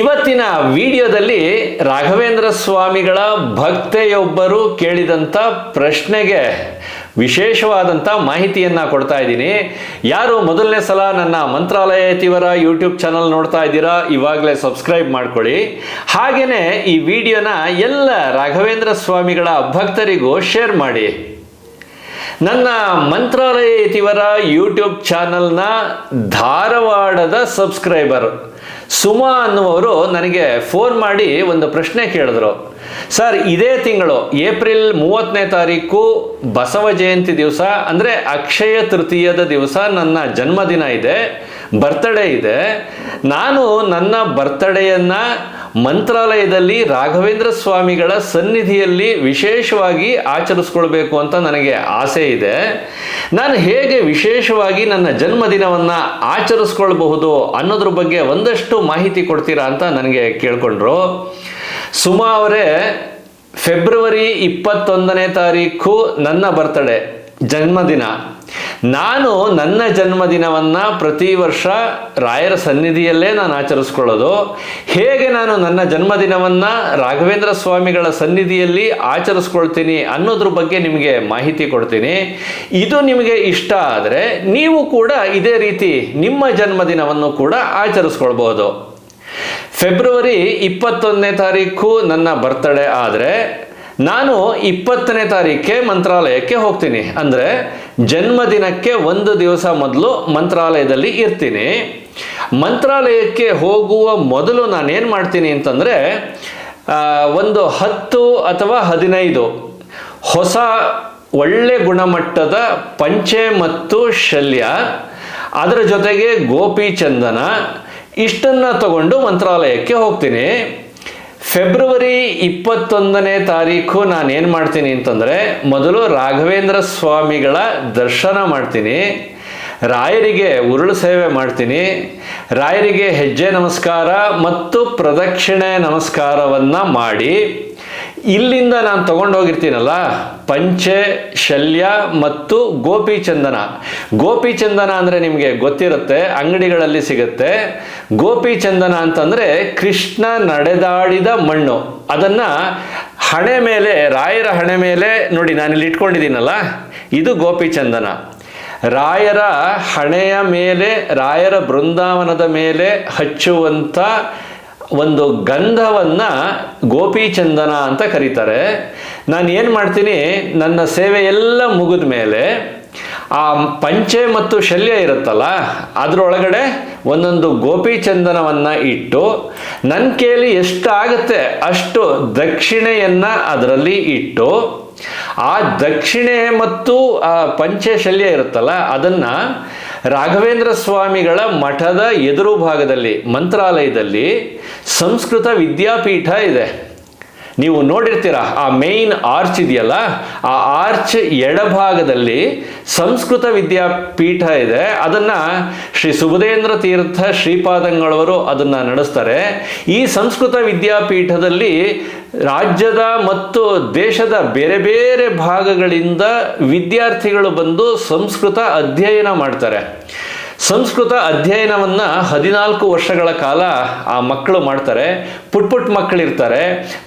ಇವತ್ತಿನ ವಿಡಿಯೋದಲ್ಲಿ ರಾಘವೇಂದ್ರ ಸ್ವಾಮಿಗಳ ಭಕ್ತೆಯೊಬ್ಬರು ಕೇಳಿದಂಥ ಪ್ರಶ್ನೆಗೆ ವಿಶೇಷವಾದಂಥ ಮಾಹಿತಿಯನ್ನು ಕೊಡ್ತಾ ಇದ್ದೀನಿ. ಯಾರು ಮೊದಲನೇ ಸಲ ನನ್ನ ಮಂತ್ರಾಲಯ ತೀವ್ರ ಯೂಟ್ಯೂಬ್ ಚಾನಲ್ ನೋಡ್ತಾ ಇದ್ದೀರಾ, ಇವಾಗಲೇ ಸಬ್ಸ್ಕ್ರೈಬ್ ಮಾಡ್ಕೊಳ್ಳಿ. ಹಾಗೆಯೇ ಈ ವಿಡಿಯೋನ ಎಲ್ಲ ರಾಘವೇಂದ್ರ ಸ್ವಾಮಿಗಳ ಭಕ್ತರಿಗೂ ಶೇರ್ ಮಾಡಿ. ನನ್ನ ಮಂತ್ರಾಲಯ ಇತಿವರ ಯೂಟ್ಯೂಬ್ ಚಾನಲ್ನ ಧಾರವಾಡದ ಸಬ್ಸ್ಕ್ರೈಬರ್ ಸುಮಾ ಅನ್ನುವರು ನನಗೆ ಫೋನ್ ಮಾಡಿ ಒಂದು ಪ್ರಶ್ನೆ ಕೇಳಿದ್ರು. ಸರ್, ಇದೇ ತಿಂಗಳು, ಏಪ್ರಿಲ್ ಮೂವತ್ತನೇ ತಾರೀಕು ಬಸವ ಜಯಂತಿ ದಿವಸ, ಅಂದರೆ ಅಕ್ಷಯ ತೃತೀಯದ ದಿವಸ ನನ್ನ ಜನ್ಮದಿನ ಇದೆ ಬರ್ತಡೇ ಇದೆ. ನಾನು ನನ್ನ ಬರ್ತಡೆಯನ್ನು ಮಂತ್ರಾಲಯದಲ್ಲಿ ರಾಘವೇಂದ್ರ ಸ್ವಾಮಿಗಳ ಸನ್ನಿಧಿಯಲ್ಲಿ ವಿಶೇಷವಾಗಿ ಆಚರಿಸ್ಕೊಳ್ಬೇಕು ಅಂತ ನನಗೆ ಆಸೆ ಇದೆ. ನಾನು ಹೇಗೆ ವಿಶೇಷವಾಗಿ ನನ್ನ ಜನ್ಮದಿನವನ್ನು ಆಚರಿಸ್ಕೊಳ್ಬಹುದು ಅನ್ನೋದ್ರ ಬಗ್ಗೆ ಒಂದಷ್ಟು ಮಾಹಿತಿ ಕೊಡ್ತೀರಾ ಅಂತ ನನಗೆ ಕೇಳ್ಕೊಂಡ್ರು. ಸುಮಾ ಅವರೇ, ಫೆಬ್ರವರಿ ಇಪ್ಪತ್ತೊಂದನೇ ತಾರೀಕು ನನ್ನ ಬರ್ತಡೆ ಜನ್ಮದಿನ. ನಾನು ನನ್ನ ಜನ್ಮದಿನವನ್ನು ಪ್ರತಿ ವರ್ಷ ರಾಯರ ಸನ್ನಿಧಿಯಲ್ಲೇ ನಾನು ಆಚರಿಸ್ಕೊಳ್ಳೋದು. ಹೇಗೆ ನಾನು ನನ್ನ ಜನ್ಮದಿನವನ್ನು ರಾಘವೇಂದ್ರ ಸ್ವಾಮಿಗಳ ಸನ್ನಿಧಿಯಲ್ಲಿ ಆಚರಿಸ್ಕೊಳ್ತೀನಿ ಅನ್ನೋದ್ರ ಬಗ್ಗೆ ನಿಮಗೆ ಮಾಹಿತಿ ಕೊಡ್ತೀನಿ. ಇದು ನಿಮಗೆ ಇಷ್ಟ ಆದರೆ ನೀವು ಕೂಡ ಇದೇ ರೀತಿ ನಿಮ್ಮ ಜನ್ಮದಿನವನ್ನು ಕೂಡ ಆಚರಿಸ್ಕೊಳ್ಬಹುದು. ಫೆಬ್ರವರಿ ಇಪ್ಪತ್ತೊಂದನೇ ತಾರೀಕು ನನ್ನ ಬರ್ತಡೇ ಆದರೆ ನಾನು ಇಪ್ಪತ್ತನೇ ತಾರೀಕೆ ಮಂತ್ರಾಲಯಕ್ಕೆ ಹೋಗ್ತೀನಿ. ಅಂದರೆ ಜನ್ಮದಿನಕ್ಕೆ ಒಂದು ದಿವಸ ಮೊದಲು ಮಂತ್ರಾಲಯದಲ್ಲಿ ಇರ್ತೀನಿ. ಮಂತ್ರಾಲಯಕ್ಕೆ ಹೋಗುವ ಮೊದಲು ನಾನೇನು ಮಾಡ್ತೀನಿ ಅಂತಂದರೆ ಒಂದು ಹತ್ತು ಅಥವಾ ಹದಿನೈದು ಹೊಸ ಒಳ್ಳೆ ಗುಣಮಟ್ಟದ ಪಂಚೆ ಮತ್ತು ಶಲ್ಯ, ಅದರ ಜೊತೆಗೆ ಗೋಪಿ ಚಂದನ ಇಷ್ಟನ್ನು ತಗೊಂಡು ಮಂತ್ರಾಲಯಕ್ಕೆ ಹೋಗ್ತೀನಿ. ಫೆಬ್ರವರಿ ಇಪ್ಪತ್ತೊಂದನೇ ತಾರೀಕು ನಾನೇನು ಮಾಡ್ತೀನಿ ಅಂತಂದರೆ ಮೊದಲು ರಾಘವೇಂದ್ರ ಸ್ವಾಮಿಗಳ ದರ್ಶನ ಮಾಡ್ತೀನಿ. ರಾಯರಿಗೆ ಉರುಳು ಸೇವೆ ಮಾಡ್ತೀನಿ. ರಾಯರಿಗೆ ಹೆಜ್ಜೆ ನಮಸ್ಕಾರ ಮತ್ತು ಪ್ರದಕ್ಷಿಣೆ ನಮಸ್ಕಾರವನ್ನು ಮಾಡಿ. ಇಲ್ಲಿಂದ ನಾನು ತಗೊಂಡೋಗಿರ್ತೀನಲ್ಲ, ಪಂಚೆ, ಶಲ್ಯ ಮತ್ತು ಗೋಪಿಚಂದನ. ಗೋಪಿಚಂದನ ಗೋಪಿ ಅಂದರೆ ನಿಮಗೆ ಗೊತ್ತಿರುತ್ತೆ, ಅಂಗಡಿಗಳಲ್ಲಿ ಸಿಗುತ್ತೆ. ಗೋಪಿಚಂದನ ಅಂತಂದರೆ ಕೃಷ್ಣ ನಡೆದಾಡಿದ ಮಣ್ಣು. ಅದನ್ನು ಹಣೆ ಮೇಲೆ, ರಾಯರ ಹಣೆ ಮೇಲೆ ನೋಡಿ ನಾನಿಲ್ಲಿ ಇಟ್ಕೊಂಡಿದ್ದೀನಲ್ಲ, ಇದು ಗೋಪಿಚಂದನ. ರಾಯರ ಹಣೆಯ ಮೇಲೆ, ರಾಯರ ಬೃಂದಾವನದ ಮೇಲೆ ಹಚ್ಚುವಂಥ ಒಂದು ಗಂಧವನ್ನು ಗೋಪಿಚಂದನ ಅಂತ ಕರೀತಾರೆ. ನಾನು ಏನು ಮಾಡ್ತೀನಿ, ನನ್ನ ಸೇವೆ ಎಲ್ಲ ಮುಗಿದ ಮೇಲೆ ಆ ಪಂಚೆ ಮತ್ತು ಶಲ್ಯ ಇರುತ್ತಲ್ಲ, ಅದರೊಳಗಡೆ ಒಂದೊಂದು ಗೋಪಿಚಂದನವನ್ನು ಇಟ್ಟು ನನ್ನ ಕೇಳಿ ಎಷ್ಟಾಗುತ್ತೆ ಅಷ್ಟು ದಕ್ಷಿಣೆಯನ್ನು ಅದರಲ್ಲಿ ಇಟ್ಟು ಆ ದಕ್ಷಿಣೆ ಮತ್ತು ಆ ಪಂಚೆ ಶಲ್ಯ ಇರುತ್ತಲ್ಲ, ಅದನ್ನು ರಾಘವೇಂದ್ರ ಸ್ವಾಮಿಗಳ ಮಠದ ಎದುರು ಭಾಗದಲ್ಲಿ ಮಂತ್ರಾಲಯದಲ್ಲಿ ಸಂಸ್ಕೃತ ವಿದ್ಯಾಪೀಠ ಇದೆ. ನೀವು ನೋಡಿರ್ತೀರ, ಆ ಮೇನ್ ಆರ್ಚ್ ಇದೆಯಲ್ಲ? ಆ ಆರ್ಚ್ ಎಡಭಾಗದಲ್ಲಿ ಸಂಸ್ಕೃತ ವಿದ್ಯಾಪೀಠ ಇದೆ. ಅದನ್ನ ಶ್ರೀ ಸುಬುಧೇಂದ್ರ ತೀರ್ಥ ಶ್ರೀಪಾದಂಗಳವರು ಅದನ್ನ ನಡೆಸ್ತಾರೆ. ಈ ಸಂಸ್ಕೃತ ವಿದ್ಯಾಪೀಠದಲ್ಲಿ ರಾಜ್ಯದ ಮತ್ತು ದೇಶದ ಬೇರೆ ಬೇರೆ ಭಾಗಗಳಿಂದ ವಿದ್ಯಾರ್ಥಿಗಳು ಬಂದು ಸಂಸ್ಕೃತ ಅಧ್ಯಯನ ಮಾಡ್ತಾರೆ. ಸಂಸ್ಕೃತ ಅಧ್ಯಯನವನ್ನು ಹದಿನಾಲ್ಕು ವರ್ಷಗಳ ಕಾಲ ಆ ಮಕ್ಕಳು ಮಾಡ್ತಾರೆ. ಪುಟ್ ಪುಟ್ ಮಕ್ಕಳಿರ್ತಾರೆ.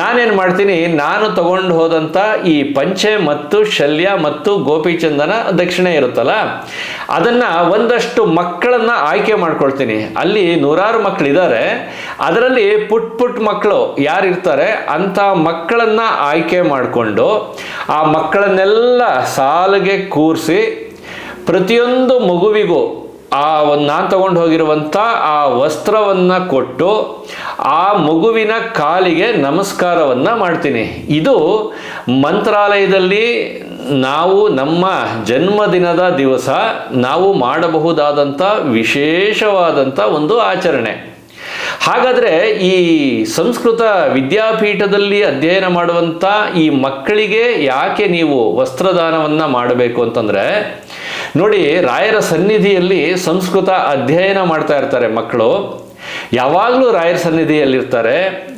ನಾನೇನು ಮಾಡ್ತೀನಿ? ನಾನು ತಗೊಂಡು ಹೋದಂಥ ಈ ಪಂಚೆ ಮತ್ತು ಶಲ್ಯ ಮತ್ತು ಗೋಪಿಚಂದನ ದಕ್ಷಿಣೆ ಇರುತ್ತಲ್ಲ? ಅದನ್ನು ಒಂದಷ್ಟು ಮಕ್ಕಳನ್ನು ಆಯ್ಕೆ ಮಾಡ್ಕೊಳ್ತೀನಿ. ಅಲ್ಲಿ ನೂರಾರು ಮಕ್ಕಳಿದ್ದಾರೆ ಅದರಲ್ಲಿ ಪುಟ್ ಪುಟ್ ಮಕ್ಕಳು ಯಾರಿರ್ತಾರೆ? ಅಂಥ ಮಕ್ಕಳನ್ನು ಆಯ್ಕೆ ಮಾಡಿಕೊಂಡು ಆ ಮಕ್ಕಳನ್ನೆಲ್ಲ ಸಾಲಿಗೆ ಕೂರಿಸಿ ಪ್ರತಿಯೊಂದು ಮಗುವಿಗೂ ಆ ಒಂದು ನಾನು ತಗೊಂಡು ಹೋಗಿರುವಂಥ ಆ ವಸ್ತ್ರವನ್ನು ಕೊಟ್ಟು ಆ ಮಗುವಿನ ಕಾಲಿಗೆ ನಮಸ್ಕಾರವನ್ನು ಮಾಡ್ತೀನಿ. ಇದು ಮಂತ್ರಾಲಯದಲ್ಲಿ ನಾವು ನಮ್ಮ ಜನ್ಮದಿನದ ದಿವಸ ನಾವು ಮಾಡಬಹುದಾದಂಥ ವಿಶೇಷವಾದಂಥ ಒಂದು ಆಚರಣೆ. ಹಾಗಾದರೆ ಈ ಸಂಸ್ಕೃತ ವಿದ್ಯಾಪೀಠದಲ್ಲಿ ಅಧ್ಯಯನ ಮಾಡುವಂಥ ಈ ಮಕ್ಕಳಿಗೆ ಯಾಕೆ ನೀವು ವಸ್ತ್ರದಾನವನ್ನು ಮಾಡಬೇಕು ಅಂತಂದರೆ ನೋಡಿ ರಾಯರ ಸನ್ನಿಧಿಯಲ್ಲಿ ಸಂಸ್ಕೃತ ಅಧ್ಯಯನ ಮಾಡ್ತಾ ಇರ್ತಾರೆ ಮಕ್ಕಳು. ಯಾವಾಗಲೂ ರಾಯರ ಸನ್ನಿಧಿಯಲ್ಲಿರ್ತಾರೆ.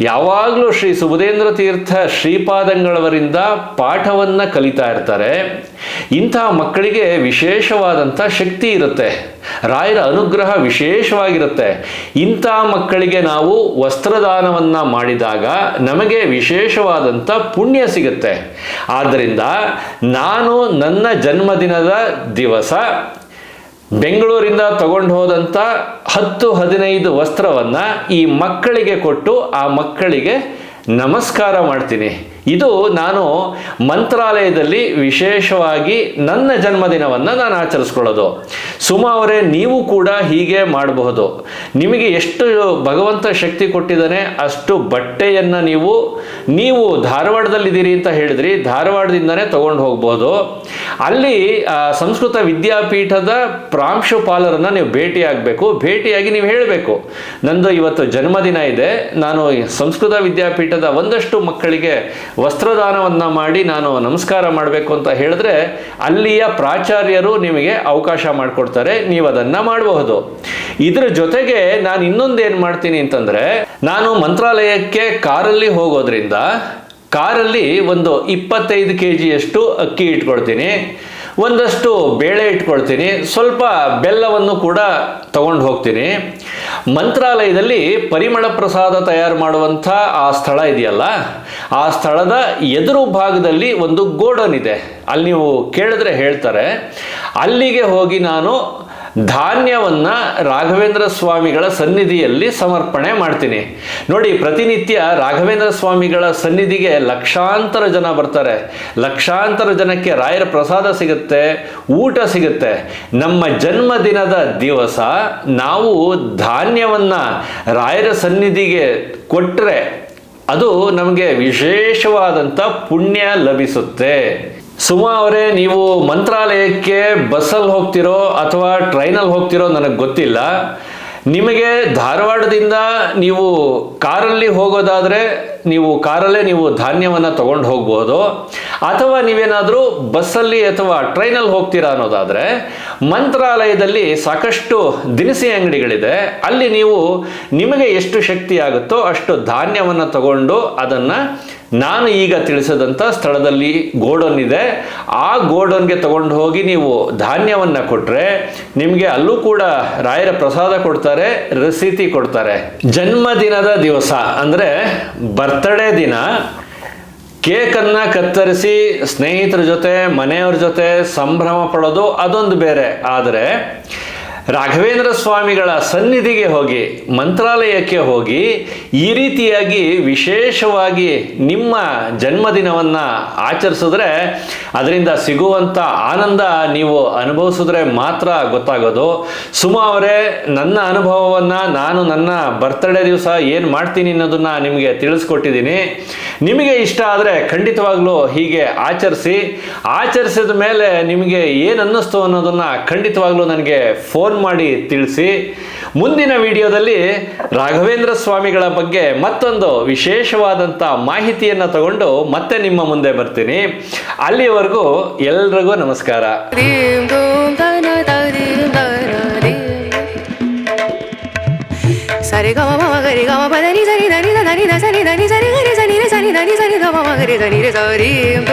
ಯಾವಾಗಲೂ ಶ್ರೀ ಸುಬುಧೇಂದ್ರ ತೀರ್ಥ ಶ್ರೀಪಾದಂಗಳವರಿಂದ ಪಾಠವನ್ನು ಕಲಿತಾ ಇರ್ತಾರೆ. ಇಂಥ ಮಕ್ಕಳಿಗೆ ವಿಶೇಷವಾದಂಥ ಶಕ್ತಿ ಇರುತ್ತೆ. ರಾಯರ ಅನುಗ್ರಹ ವಿಶೇಷವಾಗಿರುತ್ತೆ. ಇಂಥ ಮಕ್ಕಳಿಗೆ ನಾವು ವಸ್ತ್ರದಾನವನ್ನು ಮಾಡಿದಾಗ ನಮಗೆ ವಿಶೇಷವಾದಂಥ ಪುಣ್ಯ ಸಿಗುತ್ತೆ. ಆದ್ದರಿಂದ ನಾನು ನನ್ನ ಜನ್ಮದಿನದ ದಿವಸ ಬೆಂಗಳೂರಿಂದ ತಗೊಂಡು ಹೋದಂಥ ಹತ್ತು ಹದಿನೈದು ವಸ್ತ್ರವನ್ನು ಈ ಮಕ್ಕಳಿಗೆ ಕೊಟ್ಟು ಆ ಮಕ್ಕಳಿಗೆ ನಮಸ್ಕಾರ ಮಾಡ್ತೀನಿ. ಇದು ನಾನು ಮಂತ್ರಾಲಯದಲ್ಲಿ ವಿಶೇಷವಾಗಿ ನನ್ನ ಜನ್ಮದಿನವನ್ನು ನಾನು ಆಚರಿಸ್ಕೊಳ್ಳೋದು. ಸುಮಾ ಅವರೇ, ನೀವು ಕೂಡ ಹೀಗೆ ಮಾಡಬಹುದು. ನಿಮಗೆ ಎಷ್ಟು ಭಗವಂತ ಶಕ್ತಿ ಕೊಟ್ಟಿದ್ದಾನೆ, ಅಷ್ಟು ಬಟ್ಟೆಯನ್ನು ನೀವು ನೀವು ಧಾರವಾಡದಲ್ಲಿದ್ದೀರಿ ಅಂತ ಹೇಳಿದ್ರಿ, ಧಾರವಾಡದಿಂದನೇ ತಗೊಂಡು ಹೋಗ್ಬೋದು. ಅಲ್ಲಿ ಸಂಸ್ಕೃತ ವಿದ್ಯಾಪೀಠದ ಪ್ರಾಂಶುಪಾಲರನ್ನು ನೀವು ಭೇಟಿಯಾಗಬೇಕು. ಭೇಟಿಯಾಗಿ ನೀವು ಹೇಳಬೇಕು, ನಂದು ಇವತ್ತು ಜನ್ಮದಿನ ಇದೆ, ನಾನು ಸಂಸ್ಕೃತ ವಿದ್ಯಾಪೀಠದ ಒಂದಷ್ಟು ಮಕ್ಕಳಿಗೆ ವಸ್ತ್ರದಾನವನ್ನು ಮಾಡಿ ನಾನು ನಮಸ್ಕಾರ ಮಾಡಬೇಕು ಅಂತ ಹೇಳಿದ್ರೆ ಅಲ್ಲಿಯ ಪ್ರಾಚಾರ್ಯರು ನಿಮಗೆ ಅವಕಾಶ ಮಾಡಿಕೊಡ್ತಾರೆ, ನೀವು ಅದನ್ನು ಮಾಡಬಹುದು. ಇದರ ಜೊತೆಗೆ ನಾನು ಇನ್ನೊಂದು ಏನು ಮಾಡ್ತೀನಿ ಅಂತಂದರೆ, ನಾನು ಮಂತ್ರಾಲಯಕ್ಕೆ ಕಾರಲ್ಲಿ ಹೋಗೋದ್ರಿಂದ, ಕಾರಲ್ಲಿ ಒಂದು ಇಪ್ಪತ್ತೈದು ಕೆ ಜಿಯಷ್ಟು ಅಕ್ಕಿ ಇಟ್ಕೊಳ್ತೀನಿ. ಒಂದಷ್ಟು ಬೇಳೆ ಇಟ್ಕೊಳ್ತೀನಿ, ಸ್ವಲ್ಪ ಬೆಲ್ಲವನ್ನು ಕೂಡ ತಗೊಂಡು ಹೋಗ್ತೀನಿ. ಮಂತ್ರಾಲಯದಲ್ಲಿ ಪರಿಮಳ ಪ್ರಸಾದ ತಯಾರು ಮಾಡುವಂಥ ಆ ಸ್ಥಳ ಇದೆಯಲ್ಲ, ಆ ಸ್ಥಳದ ಎದುರು ಭಾಗದಲ್ಲಿ ಒಂದು ಗೋಡನ್ ಇದೆ. ಅಲ್ಲಿ ನೀವು ಕೇಳಿದ್ರೆ ಹೇಳ್ತಾರೆ, ಅಲ್ಲಿಗೆ ಹೋಗಿ ನಾನು ಧಾನ್ಯವನ್ನ ರಾಘವೇಂದ್ರ ಸ್ವಾಮಿಗಳ ಸನ್ನಿಧಿಯಲ್ಲಿ ಸಮರ್ಪಣೆ ಮಾಡ್ತೀನಿ. ನೋಡಿ, ಪ್ರತಿನಿತ್ಯ ರಾಘವೇಂದ್ರ ಸ್ವಾಮಿಗಳ ಸನ್ನಿಧಿಗೆ ಲಕ್ಷಾಂತರ ಜನ ಬರ್ತಾರೆ. ಲಕ್ಷಾಂತರ ಜನಕ್ಕೆ ರಾಯರ ಪ್ರಸಾದ ಸಿಗುತ್ತೆ, ಊಟ ಸಿಗುತ್ತೆ. ನಮ್ಮ ಜನ್ಮದಿನದ ದಿವಸ ನಾವು ಧಾನ್ಯವನ್ನು ರಾಯರ ಸನ್ನಿಧಿಗೆ ಕೊಟ್ಟರೆ ಅದು ನಮಗೆ ವಿಶೇಷವಾದಂಥ ಪುಣ್ಯ ಲಭಿಸುತ್ತೆ. ಸುಮಾ ಅವರೇ, ನೀವು ಮಂತ್ರಾಲಯಕ್ಕೆ ಬಸ್ಸಲ್ಲಿ ಹೋಗ್ತಿರೋ ಅಥವಾ ಟ್ರೈನಲ್ಲಿ ಹೋಗ್ತಿರೋ ನನಗೆ ಗೊತ್ತಿಲ್ಲ. ನಿಮಗೆ ಧಾರವಾಡದಿಂದ ನೀವು ಕಾರಲ್ಲಿ ಹೋಗೋದಾದರೆ ನೀವು ಕಾರಲ್ಲೇ ನೀವು ಧಾನ್ಯವನ್ನು ತಗೊಂಡು ಹೋಗ್ಬೋದು. ಅಥವಾ ನೀವೇನಾದರೂ ಬಸ್ಸಲ್ಲಿ ಅಥವಾ ಟ್ರೈನಲ್ಲಿ ಹೋಗ್ತೀರಾ ಅನ್ನೋದಾದರೆ, ಮಂತ್ರಾಲಯದಲ್ಲಿ ಸಾಕಷ್ಟು ದಿನಸಿ ಅಂಗಡಿಗಳಿದೆ. ಅಲ್ಲಿ ನೀವು ನಿಮಗೆ ಎಷ್ಟು ಶಕ್ತಿ ಆಗುತ್ತೋ ಅಷ್ಟು ಧಾನ್ಯವನ್ನು ತಗೊಂಡು ಅದನ್ನು ನಾನು ಈಗ ತಿಳಿಸದಂಥ ಸ್ಥಳದಲ್ಲಿ ಗೋಡೌನ್ ಇದೆ. ಆ ಗೋಡೌನ್ಗೆ ತಗೊಂಡು ಹೋಗಿ ನೀವು ಧಾನ್ಯವನ್ನು ಕೊಟ್ಟರೆ ನಿಮಗೆ ಅಲ್ಲೂ ಕೂಡ ರಾಯರ ಪ್ರಸಾದ ಕೊಡ್ತಾರೆ, ರಸೀತಿ ಕೊಡ್ತಾರೆ. ಜನ್ಮದಿನದ ದಿವಸ ಅಂದರೆ ಬರ್ತಡೇ ದಿನ. ಕೇಕನ್ನು ಕತ್ತರಿಸಿ ಸ್ನೇಹಿತರ ಜೊತೆ, ಮನೆಯವ್ರ ಜೊತೆ ಸಂಭ್ರಮ ಪಡೋದು ಅದೊಂದು ಬೇರೆ. ಆದರೆ ರಾಘವೇಂದ್ರ ಸ್ವಾಮಿಗಳ ಸನ್ನಿಧಿಗೆ ಹೋಗಿ, ಮಂತ್ರಾಲಯಕ್ಕೆ ಹೋಗಿ ಈ ರೀತಿಯಾಗಿ ವಿಶೇಷವಾಗಿ ನಿಮ್ಮ ಜನ್ಮದಿನವನ್ನು ಆಚರಿಸಿದ್ರೆ ಅದರಿಂದ ಸಿಗುವಂಥ ಆನಂದ ನೀವು ಅನುಭವಿಸಿದ್ರೆ ಮಾತ್ರ ಗೊತ್ತಾಗೋದು. ಸುಮಾ ಅವರೇ, ನನ್ನ ಅನುಭವವನ್ನು, ನಾನು ನನ್ನ ಬರ್ತ್ಡೇ ದಿವಸ ಏನು ಮಾಡ್ತೀನಿ ಅನ್ನೋದನ್ನು ನಿಮಗೆ ತಿಳಿಸ್ಕೊಟ್ಟಿದ್ದೀನಿ. ನಿಮಗೆ ಇಷ್ಟ ಆದರೆ ಖಂಡಿತವಾಗ್ಲೂ ಹೀಗೆ ಆಚರಿಸಿ ಆಚರಿಸಿದ ಮೇಲೆ ನಿಮಗೆ ಏನು ಅನ್ನಿಸ್ತು ಅನ್ನೋದನ್ನು ಖಂಡಿತವಾಗ್ಲೂ ನನಗೆ ಫೋನ್ ಮಾಡಿ ತಿಳಿಸಿ ಮುಂದಿನ ವಿಡಿಯೋದಲ್ಲಿ ರಾಘವೇಂದ್ರ ಸ್ವಾಮಿಗಳ ಬಗ್ಗೆ ಮತ್ತೊಂದು ವಿಶೇಷವಾದಂಥ ಮಾಹಿತಿಯನ್ನು ತಗೊಂಡು ಮತ್ತೆ ನಿಮ್ಮ ಮುಂದೆ ಬರ್ತೀನಿ ಅಲ್ಲಿವರೆಗೂ ಎಲ್ರಿಗೂ ನಮಸ್ಕಾರ ಸರಿ ಗಮ da ಗಮ ಪದನಿ ಸರಿ ಧನಿ ಧನಿ dim സനി സനി ധമ മകരി സനി സരീം